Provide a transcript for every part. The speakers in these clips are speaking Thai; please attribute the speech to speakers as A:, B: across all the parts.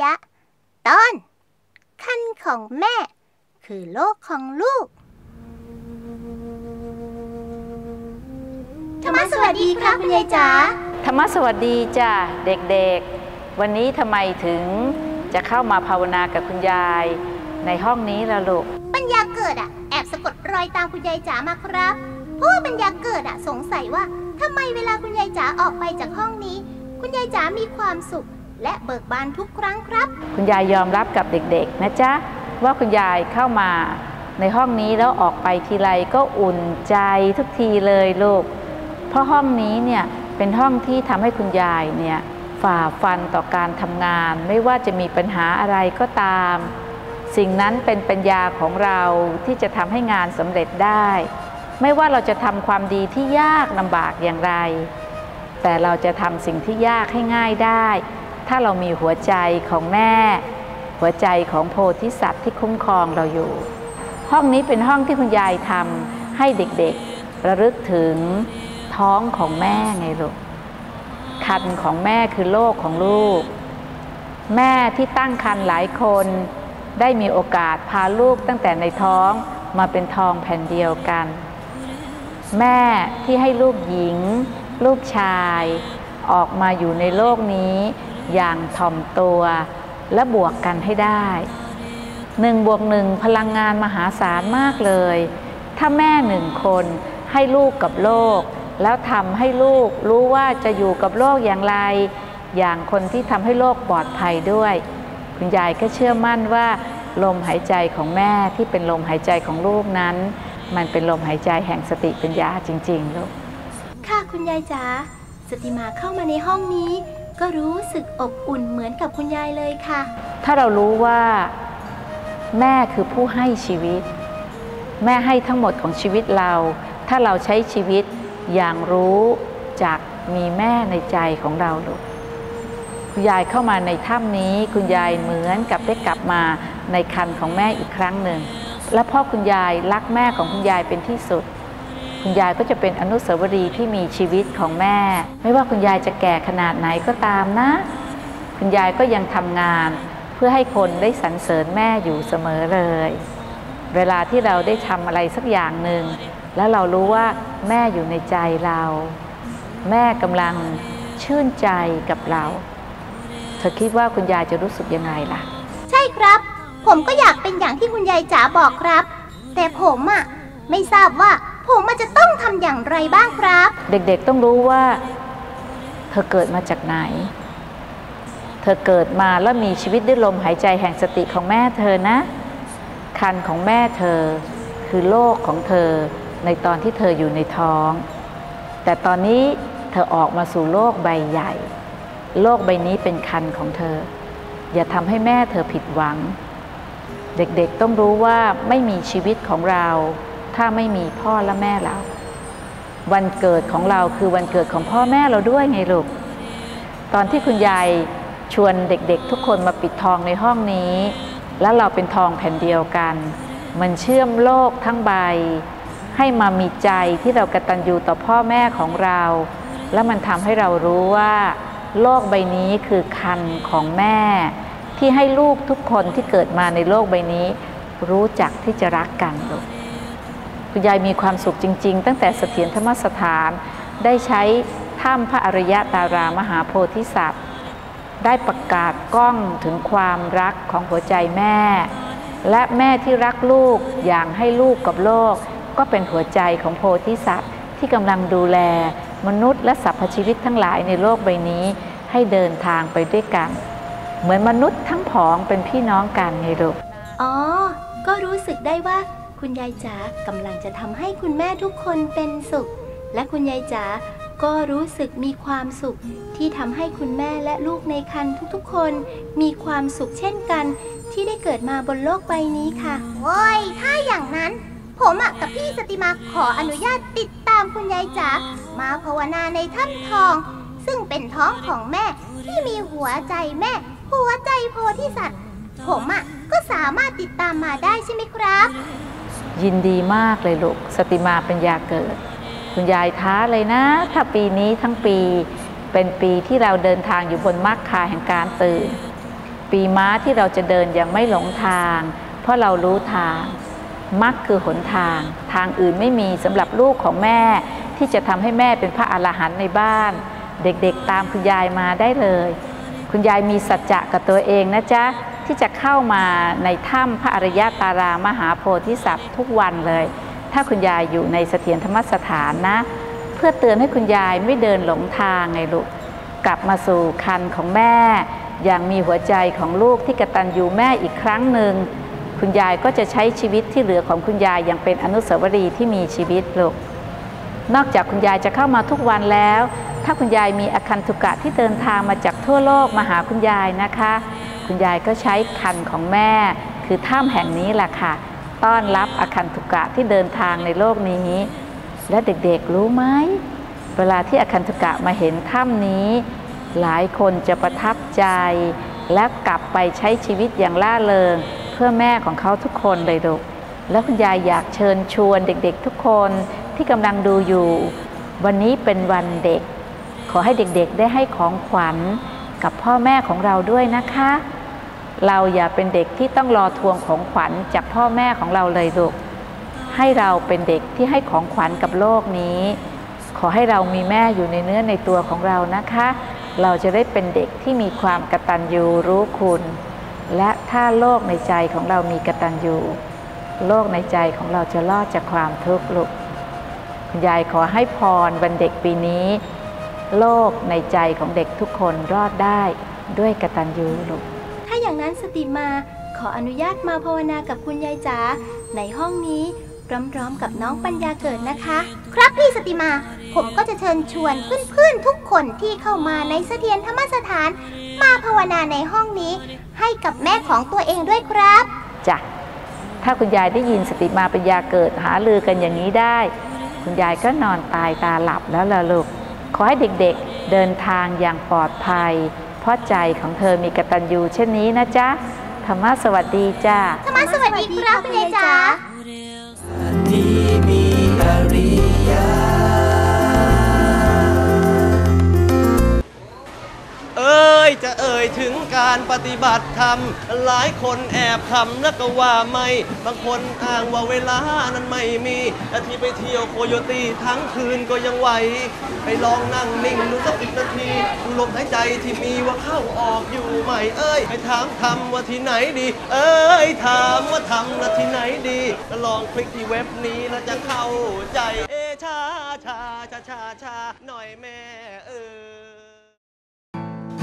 A: ริยะ ตอนคันของแม่ คือโลกของลูก ธรรมะสวัสดีครับคุณยายจ๋า
B: ธรรมะสวัสดีจ้ะเด็กๆ วันนี้ทำไมถึงจะเข้ามาภาวนากับคุณยาย ในห้องนี้ล่ะลูก
A: ปัญญาเกิดอะแอบสะกดรอยตามคุณยายจ๋ามาครับเพราะว่าปัญญาเกิดอะสงสัยว่าทำไมเวลาคุณยายจ๋าออกไปจากห้องนี้ คุณยายจ๋ามีความสุข และเบิกบานทุกครั้งครับ
B: คุณยายยอมรับกับเด็กๆ นะจ๊ะ ว่าคุณยายเข้ามาในห้องนี้แล้วออกไปทีไรก็อุ่นใจทุกทีเลยลูก เพราะห้องนี้เนี่ยเป็นห้องที่ทำให้คุณยายเนี่ยฝ่าฟันต่อการทำงาน ไม่ว่าจะมีปัญหาอะไรก็ตาม สิ่งนั้นเป็นปัญญาของเราที่จะทำให้งานสำเร็จได้ ไม่ว่าเราจะทำความดีที่ยากลำบากอย่างไร แต่เราจะทำสิ่งที่ยากให้ง่ายได้ ถ้าเรามีหัวใจของแม่ หัวใจของโพธิสัตว์ที่คุ้มครองเราอยู่ ห้องนี้เป็นห้องที่คุณยายทำให้เด็กๆ ระลึกถึงท้องของแม่ไงลูกคันของแม่คือโลกของลูก แม่ที่ตั้งคันหลายคนได้มีโอกาสพาลูกตั้งแต่ในท้องมาเป็นทองแผ่นเดียวกัน แม่ที่ให้ลูกหญิง ลูกชาย ออกมาอยู่ในโลกนี้ อย่างถ่อมตัว และบวกกันให้ได้หนึ่งบวกหนึ่งพลังงานมหาศาลมากเลย ถ้าแม่หนึ่งคนให้ลูกกับโลก แล้วทำให้ลูกรู้ว่าจะอยู่กับโลกอย่างไร อย่างคนที่ทำให้โลกปลอดภัยด้วย คุณยายก็เชื่อมั่นว่า ลมหายใจของแม่ที่เป็นลมหายใจของลูกนั้น มันเป็นลมหายใจแห่งสติปัญญาจริงๆลูก
A: ค่ะคุณยายจ๋าสติมาเข้ามาในห้องนี้ ก็รู้สึกอบอุ่นเหมือนกับคุณยายเลยค่ะ
B: ถ้าเรารู้ว่าแม่คือผู้ให้ชีวิต แม่ให้ทั้งหมดของชีวิตเรา ถ้าเราใช้ชีวิตอย่างรู้จากมีแม่ในใจของเราลูกคุณยายเข้ามาในถ้ำนี้ คุณยายเหมือนกับได้กลับมาในคันของแม่อีกครั้งหนึ่ง และพ่อคุณยายรักแม่ของคุณยายเป็นที่สุด คุณยายก็จะเป็นอนุสาวรีย์ที่มีชีวิตของแม่ ไม่ว่าคุณยายจะแก่ขนาดไหนก็ตามนะ คุณยายก็ยังทำงาน เพื่อให้คนได้สรรเสริญแม่อยู่เสมอเลย เวลาที่เราได้ทำอะไรสักอย่างหนึ่งแล้วเรารู้ว่าแม่อยู่ในใจเรา แม่กำลังชื่นใจกับเรา เธอคิดว่าคุณยายจะรู้สึกยังไงล่ะ
A: ใช่ครับ ผมก็อยากเป็นอย่างที่คุณยายจ๋าบอกครับ แต่ผมอะไม่ทราบว่า ผมมันจะต้องทำอย่างไรบ้างครับ
B: เด็กๆต้องรู้ว่า เธอเกิดมาจากไหน เธอเกิดมาแล้วมีชีวิตด้วยลมหายใจแห่งสติของแม่เธอนะ คันของแม่เธอ คือโลกของเธอในตอนที่เธออยู่ในท้อง แต่ตอนนี้เธอออกมาสู่โลกใบใหญ่ โลกใบนี้เป็นคันของเธอ อย่าทำให้แม่เธอผิดหวัง เด็กๆต้องรู้ว่าไม่มีชีวิตของเรา ถ้าไม่มีพ่อและแม่เรา วันเกิดของเราคือวันเกิดของพ่อแม่เราด้วยไงลูก ตอนที่คุณยายชวนเด็กๆ ทุกคนมาปิดทองในห้องนี้ แล้วเราเป็นทองแผ่นเดียวกัน มันเชื่อมโลกทั้งใบ ให้มามีใจที่เรากตัญญูต่อพ่อแม่ของเรา แล้วมันทำให้เรารู้ว่าโลกใบนี้คือคันของแม่ ที่ให้ลูกทุกคนที่เกิดมาในโลกใบนี้ รู้จักที่จะรักกันลูก คุณยายมีความสุขจริง ๆ ตั้งแต่เสถียรธรรมสถาน ได้ใช้ถ้ำพระอริยตารามหาโพธิสัตว์ ได้ประกาศกล้องถึงความรักของหัวใจแม่ และแม่ที่รักลูกอย่างให้ลูกกับโลก ก็เป็นหัวใจของโพธิสัตว์ ที่กำลังดูแลมนุษย์และสรรพชีวิตทั้งหลายในโลกใบนี้ให้เดินทางไปด้วยกัน เหมือนมนุษย์ทั้งผองเป็นพี่น้องกันไงลูก
A: อ๋อ ก็รู้สึกได้ว่า คุณยายจ๋ากำลังจะทำให้คุณแม่ทุกคนเป็นสุข และคุณยายจ๋าก็รู้สึกมีความสุข ที่ทำให้คุณแม่และลูกในครรภ์ทุกๆ คน มีความสุขเช่นกัน ที่ได้เกิดมาบนโลกใบนี้ค่ะโว้ย ถ้าอย่างนั้น ผมอะกับพี่สติมาขออนุญาตติดตามคุณยายจ๋ามาภาวนาในถ้ำทอง ซึ่งเป็นท้องของแม่ที่มีหัวใจแม่ หัวใจโพธิสัตว์ ผมอะก็สามารถติดตามมาได้ใช่ไหมครับ
B: ยินดีมากเลยลูก สติมาเป็นยาเกิด คุณยายท้าเลยนะ ถ้าปีนี้ทั้งปีเป็นปีที่เราเดินทางอยู่บนมรรคคาแห่งการตื่น ปีม้าที่เราจะเดินยังไม่หลงทาง เพราะเรารู้ทางมักคือหนทาง ทางอื่นไม่มีสำหรับลูกของแม่ ที่จะทำให้แม่เป็นพระอรหันต์ในบ้าน เด็กๆตามคุณยายมาได้เลย คุณยายมีสัจจะกับตัวเองนะจ๊ะ ที่จะเข้ามาในถ้ำพระอริยตารามหาโพธิสัตว์ทุกวันเลย ถ้าคุณยายอยู่ในเสถียรธรรมสถานนะ เพื่อเตือนให้คุณยายไม่เดินหลงทางไงลูกกลับมาสู่คันของแม่ อย่างมีหัวใจของลูกที่กระตันยูแม่อีกครั้งหนึ่งคุณยายก็จะใช้ชีวิตที่เหลือของคุณยายอย่างเป็นอนุสาวรีย์ที่มีชีวิตลูกนอกจากคุณยายจะเข้ามาทุกวันแล้ว ถ้าคุณยายมีอคันตุกะที่เดินทางมาจากทั่วโลกมาหาคุณยายนะคะ คุณยายก็ใช้คันของแม่ คือถ้ำแห่งนี้แหละค่ะ ต้อนรับอาคันตุกะที่เดินทางในโลกนี้ และเด็กๆรู้ไหม เวลาที่อาคันตุกะมาเห็นถ้ำนี้ หลายคนจะประทับใจ และกลับไปใช้ชีวิตอย่างล่าเริง เพื่อแม่ของเขาทุกคนเลยลูกแล้วคุณยายอยากเชิญชวนเด็กๆ ทุกคนที่กำลังดูอยู่ วันนี้เป็นวันเด็ก ขอให้เด็กๆ ได้ให้ของขวัญกับพ่อแม่ของเราด้วยนะคะ เราอย่าเป็นเด็กที่ต้องรอทวงของขวัญจากพ่อแม่ของเราเลยลูก ให้เราเป็นเด็กที่ให้ของขวัญกับโลกนี้ ขอให้เรามีแม่อยู่ในเนื้อในตัวของเรานะคะ เราจะได้เป็นเด็กที่มีความกตัญญูรู้คุณ และถ้าโลกในใจของเรามีกตัญญูโลกในใจของเราจะรอดจากความทุกข์ลูกคุณยายขอให้พรวันเด็กปีนี้ โลกในใจของเด็กทุกคนรอดได้ด้วยกตัญญูลูก
A: ถ้าอย่างนั้นสติมาขออนุญาตมาภาวนากับคุณยายจ๋าในห้องนี้พร้อมๆกับน้องปัญญาเกิดนะคะ
C: ครับพี่สติมา ผมก็จะเชิญชวนเพื่อนๆทุกคนที่เข้ามาในเสถียรธรรมสถาน มาภาวนาในห้องนี้ ให้กับแม่ของตัวเองด้วยครับ
B: จ้ะถ้าคุณยายได้ยินสติมาปัญญาเกิดหาลือกันอย่างนี้ได้ คุณยายก็นอนตายตาหลับแล้วล่ะลูกขอให้เด็กๆเดินทางอย่างปลอดภัย เพราะใจของเธอมีกตัญญูเช่นนี้นะจ๊ะธรรมะสวัสดีจ้า
C: ธรรมะสวัสดีครับคุณยายจ๋า
D: ที่มีอริยา อ้ยจะเอ่ยถึงการปฏิบัติธรรม หลายคนแอบคำแล้วก็ว่าไม่ บางคนอ้างว่าเวลานั้นไม่มีแต่ที่ไปเที่ยวโคโยตีทั้งคืนก็ยังไหว ไปลองนั่งนิ่งดูสักสิบนาทีดูลมหายใจที่มีว่าเข้าออกอยู่ไหมเอ้ยไปถามทำว่าที่ไหนดี เอ้ยถามว่าทำนะที่ไหนดีลองคลิกที่เว็บนี้แล้วจะเข้าใจ เอชาชาชาชาชาหน่อยแม่เออ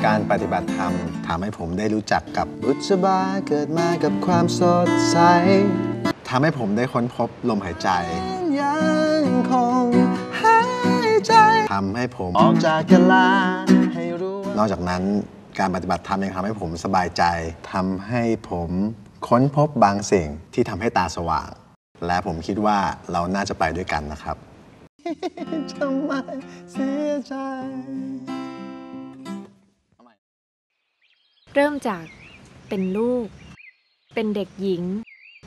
E: การปฏิบัติธรรมทำให้ผมได้รู้จักกับบุษบาเกิดมากับความสดใสทำให้ผมได้ค้นพบลมหายใจยังคงหายใจทำให้ผมออกจากกะลาให้รู้ นอกจากนั้นการปฏิบัติธรรมยังทำให้ผมสบายใจทำให้ผมค้นพบบางสิ่งที่ทำให้ตาสว่าง และผมคิดว่าเราน่าจะไปด้วยกันนะครับทำไมเสียใจ
F: เริ่มจากเป็นลูก เป็นเด็กหญิง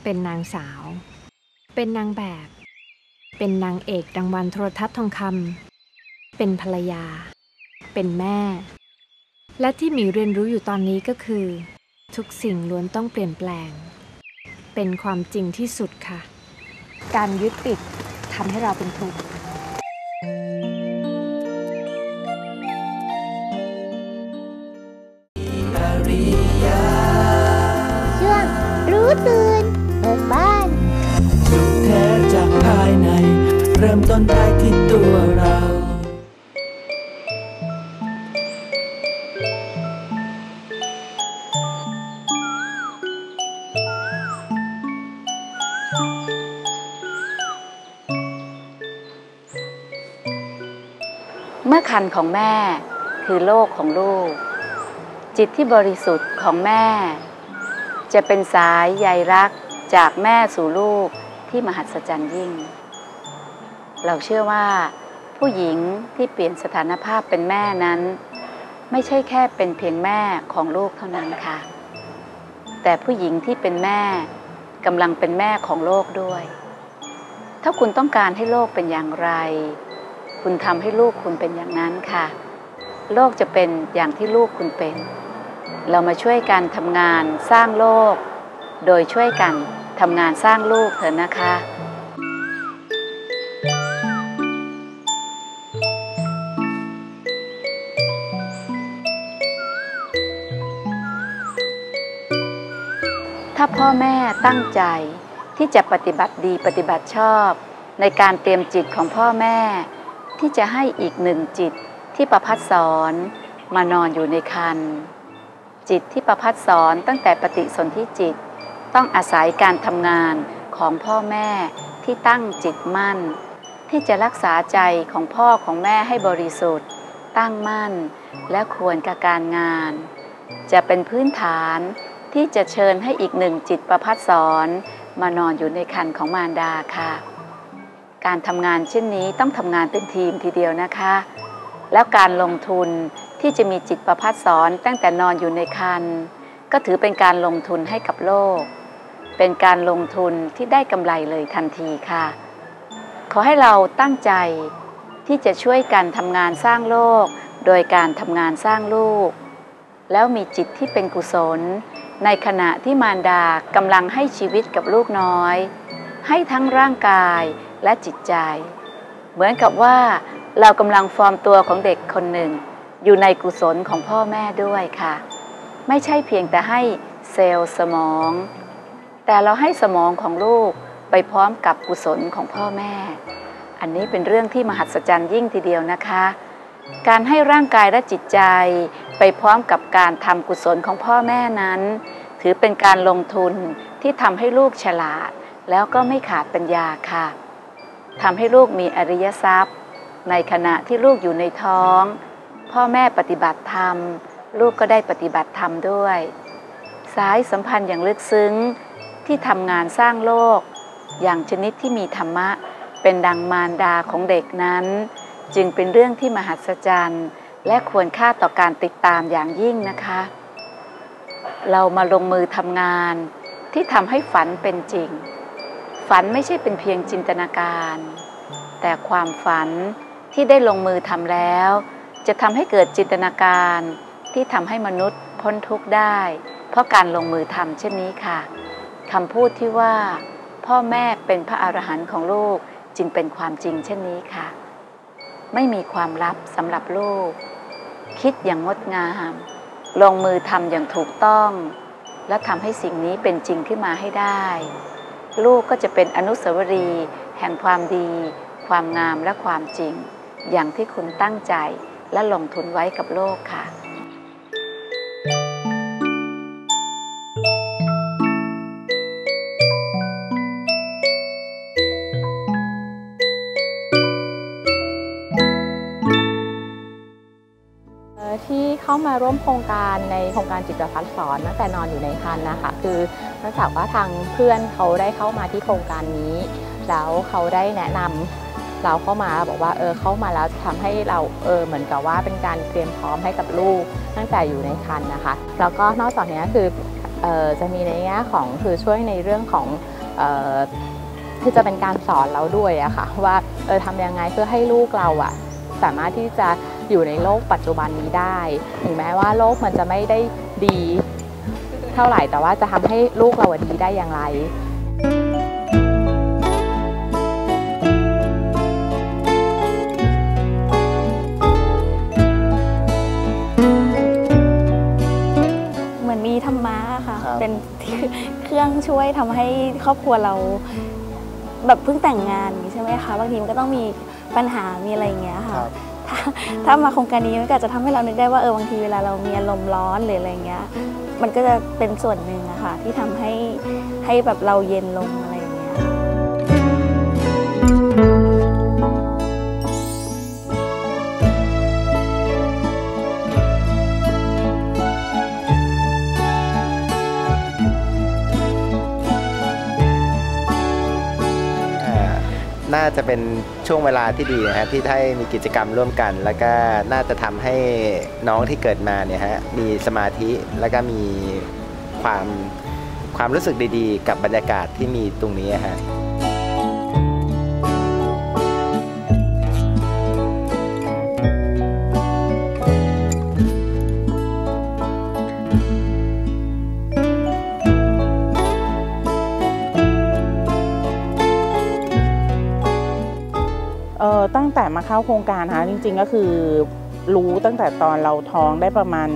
F: เป็นนางสาว เป็นนางแบบ เป็นนางเอกรางวัลโทรทัศน์ทองคำเป็นภรรยา เป็นแม่ และที่หมีเรียนรู้อยู่ตอนนี้ก็คือ ทุกสิ่งล้วนต้องเปลี่ยนแปลง เป็นความจริงที่สุดค่ะ การยึดติดทำให้เราเป็นทุกข์
C: ตื่นเบิกบ้าน
D: สุขแท้จากภายใน เริ่มต้นได้ที่ตัวเรา
B: เมื่อคันของแม่คือโลกของลูก จิตที่บริสุทธิ์ของแม่ จะเป็นสายใยรักจากแม่สู่ลูกที่มหัศจรรย์ยิ่ง เราเชื่อว่า ผู้หญิงที่เปลี่ยนสถานภาพเป็นแม่นั้น ไม่ใช่แค่เป็นเพียงแม่ของลูกเท่านั้นค่ะ แต่ผู้หญิงที่เป็นแม่กำลังเป็นแม่ของโลกด้วย ถ้าคุณต้องการให้โลกเป็นอย่างไร คุณทำให้ลูกคุณเป็นอย่างนั้นค่ะ โลกจะเป็นอย่างที่ลูกคุณเป็น เรามาช่วยกันทำงานสร้างโลก โดยช่วยกันทำงานสร้างลูกเถอะนะคะถ้าพ่อแม่ตั้งใจที่จะปฏิบัติดีปฏิบัติชอบ ในการเตรียมจิตของพ่อแม่ ที่จะให้อีกหนึ่งจิตที่ประพัดสอนมานอนอยู่ในคัน จิตที่ประพัดสอนตั้งแต่ปฏิสนธิจิต ต้องอาศัยการทำงานของพ่อแม่ที่ตั้งจิตมั่น ที่จะรักษาใจของพ่อของแม่ให้บริสุทธิ์ ตั้งมั่น และควรกับการงาน จะเป็นพื้นฐานที่จะเชิญให้อีกหนึ่งจิตประพัดสอนมานอนอยู่ในคันของมารดาค่ะ การทำงานเช่นนี้ต้องทำงานเป็นทีมทีเดียวนะคะ แล้วการลงทุน ที่จะมีจิตประพัดสอนตั้งแต่นอนอยู่ในคันก็ถือเป็นการลงทุนให้กับโลก เป็นการลงทุนที่ได้กำไรเลยทันทีค่ะ ขอให้เราตั้งใจที่จะช่วยกันทำงานสร้างโลก โดยการทำงานสร้างลูก แล้วมีจิตที่เป็นกุศล ในขณะที่มารดากำลังให้ชีวิตกับลูกน้อย ให้ทั้งร่างกายและจิตใจ เหมือนกับว่าเรากำลังฟอร์มตัวของเด็กคนหนึ่ง อยู่ในกุศลของพ่อแม่ด้วยค่ะ ไม่ใช่เพียงแต่ให้เซลล์สมอง แต่เราให้สมองของลูกไปพร้อมกับกุศลของพ่อแม่ อันนี้เป็นเรื่องที่มหัศจรรย์ยิ่งทีเดียวนะคะ การให้ร่างกายและจิตใจไปพร้อมกับการทำกุศลของพ่อแม่นั้น ถือเป็นการลงทุนที่ทำให้ลูกฉลาด แล้วก็ไม่ขาดปัญญาค่ะทำให้ลูกมีอริยทรัพย์ ในขณะที่ลูกอยู่ในท้อง พ่อแม่ปฏิบัติธรรม ลูกก็ได้ปฏิบัติธรรมด้วย สายสัมพันธ์อย่างลึกซึ้งที่ทำงานสร้างโลก อย่างชนิดที่มีธรรมะ เป็นดังมารดาของเด็กนั้น จึงเป็นเรื่องที่มหัศจรรย์ และควรค่าต่อการติดตามอย่างยิ่งนะคะ เรามาลงมือทำงานที่ทำให้ฝันเป็นจริง ฝันไม่ใช่เป็นเพียงจินตนาการ แต่ความฝันที่ได้ลงมือทำแล้ว จะทำให้เกิดจินตนาการที่ทำให้มนุษย์พ้นทุกข์ได้ เพราะการลงมือทำเช่นนี้ค่ะคำพูดที่ว่า พ่อแม่เป็นพระอรหันต์ของลูกจึงเป็นความจริงเช่นนี้ค่ะ ไม่มีความลับสำหรับลูก คิดอย่างงดงาม ลงมือทำอย่างถูกต้อง และทำให้สิ่งนี้เป็นจริงขึ้นมาให้ได้ ลูกก็จะเป็นอนุสาวรีย์แห่งความดี ความงามและความจริง อย่างที่คุณตั้งใจ และลงทุนไว้กับโลกค่ะ
G: ที่เข้ามาร่วมโครงการในโครงการจิตพัฒน์สอนตั้งแต่นอนอยู่ในคันนะคะ คือเนื่องจากว่าทางเพื่อนเขาได้เข้ามาที่โครงการนี้ แล้วเขาได้แนะนำ เราเข้ามาบอกว่าเออเข้ามาแล้วทำให้เราเออเหมือนกับว่าเป็นการเตรียมพร้อมให้กับลูกตั้งแต่อยู่ในคันนะคะ แล้วก็นอกจากนี้คือออจะมีในแง่ของคือช่วยในเรื่องของออคือจะเป็นการสอนเราด้วยอะค่ะว่าเออทำยังไงเพื่อให้ลูกเราอะสามารถที่จะอยู่ในโลกปัจจุบันนี้ได้ ถึงแม้ว่าโลกมันจะไม่ได้ดีเท่าไหร่แต่ว่าจะทำให้ลูกเราดีได้อย่างไร
H: เป็นเครื่องช่วยทำให้ครอบครัวเราแบบเพิ่งแต่งงานอย่างนี้ใช่ไหมคะบางทีมันก็ต้องมีปัญหามีอะไรอย่างเงี้ยค่ะถ้าถ้ามาโครงการนี้มันก็อาจจะทำให้เรานึกได้ว่าเออบางทีเวลาเรามีอารมณ์ร้อนหรืออะไรเงี้ย มันก็จะเป็นส่วนหนึ่งอะค่ะที่ทำให้ให้แบบเราเย็นลงอะไรอย่างเงี้ย
I: น่าจะเป็นช่วงเวลาที่ดีนะฮะที่ได้มีกิจกรรมร่วมกัน แล้วก็น่าจะทำให้น้องที่เกิดมาเนี่ยฮะมีสมาธิแล้วก็มีความความรู้สึกดีๆ กับบรรยากาศที่มีตรงนี้ฮะ
J: ตั้งแต่มาเข้าโครงการนะคะจริง ๆ ก็คือรู้ตั้งแต่ตอนเราท้องได้ประมาณ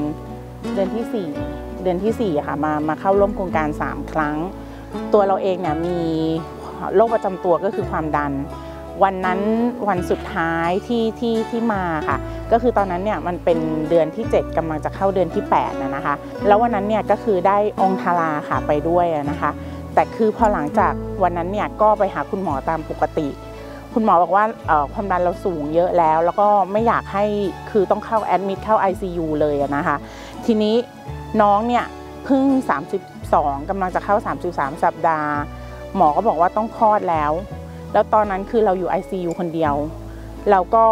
J: เดือนที่ 4 เดือนที่4ค่ะมามาเข้าร่วมโครงการ 3 ครั้ง ตัวเราเองเนี่ยมีโรคประจำตัวก็คือความดัน วันนั้นวันสุดท้ายที่ที่ที่มาค่ะ ก็คือตอนนั้นเนี่ยมันเป็นเดือนที่ 7กำลังจะเข้าเดือนที่8นะนะคะ แล้ววันนั้นเนี่ยก็คือได้องค์ทาราค่ะไปด้วยนะคะ แต่คือพอหลังจากวันนั้นเนี่ยก็ไปหาคุณหมอตามปกติ คุณหมอบอกว่าความดันเราสูงเยอะแล้ว แล้วก็ไม่อยากให้คือต้องเข้าแอดมิดเข้า ICU เลยนะคะ ทีนี้น้องเนี่ยเพิ่ง 32กำลังจะเข้า 33 สัปดาห์ หมอก็บอกว่าต้องคลอดแล้ว แล้วตอนนั้นคือเราอยู่ ICU คนเดียว เราก็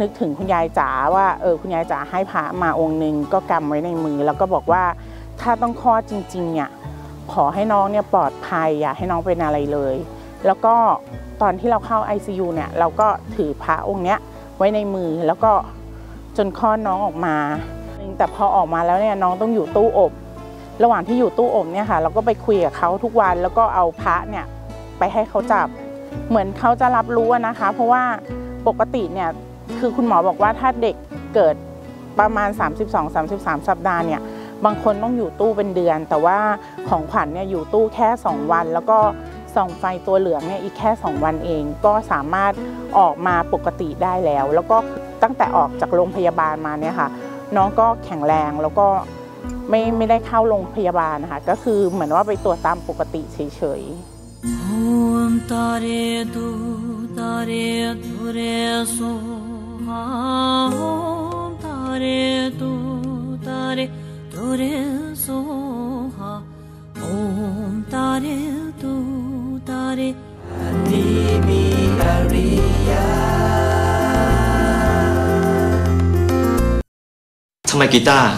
J: นึกถึงคุณยายจ๋าว่าเออคุณยายจ๋าให้พระมาองค์หนึ่งก็กำไว้ในมือ แล้วก็บอกว่าถ้าต้องคลอดจริงๆเนี่ยขอให้น้องเนี่ยปลอดภัยอย่าให้น้องเป็นอะไรเลย แล้วก็ตอนที่เราเข้า ICU เนี่ยเราก็ถือพระองค์เนี้ยไว้ในมือแล้วก็จนคลอดน้องออกมา แต่พอออกมาแล้วเนี่ยน้องต้องอยู่ตู้อบ ระหว่างที่อยู่ตู้อบเนี่ยค่ะ เราก็ไปคุยกับเขาทุกวันแล้วก็เอาพระเนี่ยไปให้เขาจับ เหมือนเขาจะรับรู้นะคะ เพราะว่าปกติเนี่ยคือคุณหมอบอกว่าถ้าเด็กเกิดประมาณ 32-33 สัปดาห์เนี่ยบางคนต้องอยู่ตู้เป็นเดือน แต่ว่าของขวัญเนี่ยอยู่ตู้แค่ 2 วัน แล้วก็ ส่องไฟตัวเหลืองเนี่ยอีกแค่ 2 วันเอง ก็สามารถออกมาปกติได้แล้ว แล้วก็ตั้งแต่ออกจากโรงพยาบาลมาเนี่ยค่ะ น้องก็แข็งแรงแล้วก็ไม่ไม่ได้เข้าโรงพยาบาลนะคะก็คือเหมือนว่าไปตรวจตามปกติเฉย
K: ทำไมกีตาร์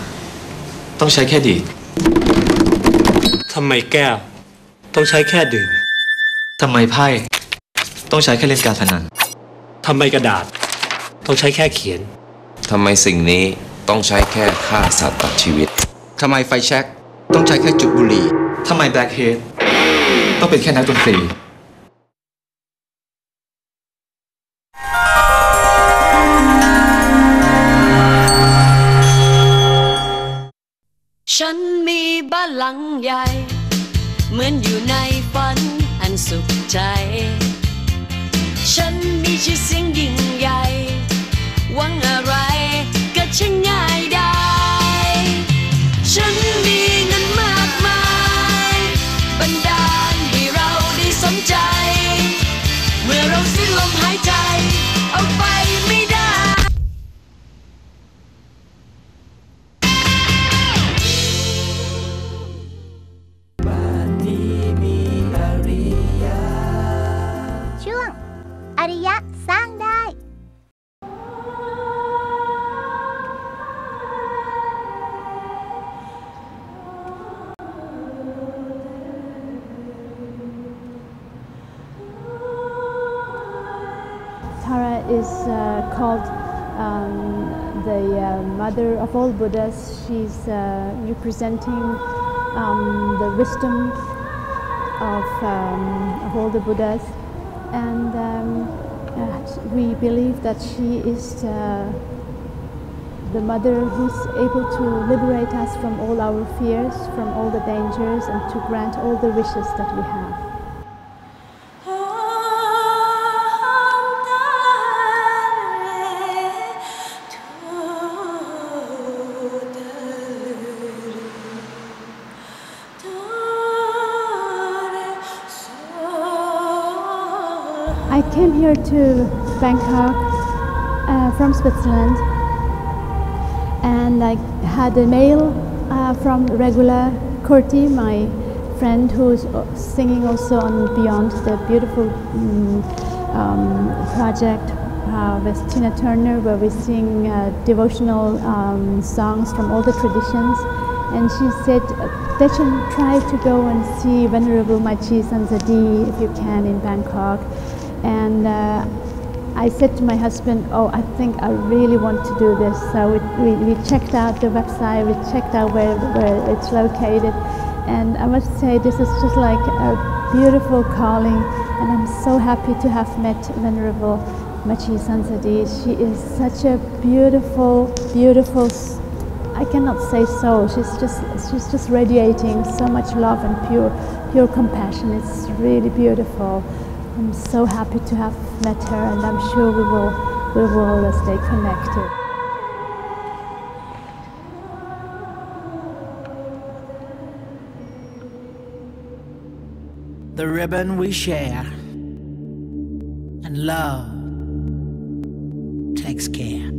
K: ต้องใช้แค่ดีด
L: ทำไมแก้ว ต้องใช้แค่ดื่ม
K: ทำไมไพ่ต้องใช้แค่เล่นการพนัน
L: ทำไมกระดาษ ต้องใช้แค่เขียน
M: ทำไมสิ่งนี้ต้องใช้แค่ฆ่าสัตว์ตัดชีวิต
N: ทำไมไฟแช็กต้องใช้แค่จุดบุหรี่
K: ทำไมแบล็คเฮด ต้องเป็นแค่นักดนตรี
O: น
P: of all Buddhas. She's uh, representing um, the wisdom of, um, of all the Buddhas, and um, uh, we believe that she is uh, the mother who's able to liberate us from all our fears, from all the dangers, and to grant all the wishes that we have. Bangkok uh, from Switzerland and I had a mail uh, from Regula Corti, my friend who's singing also on Beyond, the beautiful um, um, project uh, with Tina Turner where we sing uh, devotional um, songs from all the traditions. And she said, they should try to go and see Venerable Machi Sanzadi if you can in Bangkok. And uh, I said to my husband, oh, I think I really want to do this. So we, we, we checked out the website, we checked out where, where it's located. And I must say, this is just like a beautiful calling. And I'm so happy to have met Venerable Machi Sansadi. She is such a beautiful, beautiful. I cannot say so. She's just, she's just radiating so much love and pure, pure compassion. It's really beautiful. I'm so happy to have met her, and I'm sure we will, we will stay connected.
Q: the ribbon we share, and love takes care.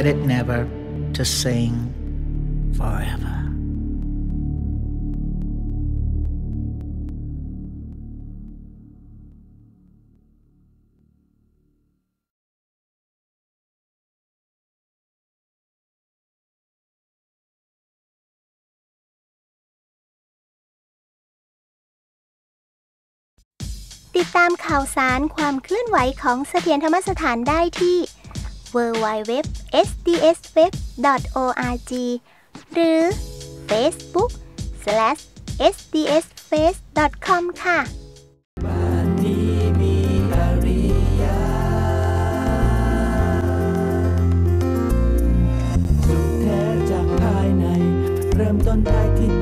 Q: Forget it never to sing forever..
C: ติดตามข่าวสารความเคลื่อนไหวของเสถียรธรรมสถานได้ที่ www.sdsweb.org หรือ facebook sdsface.com ค่ะต้นได้ที่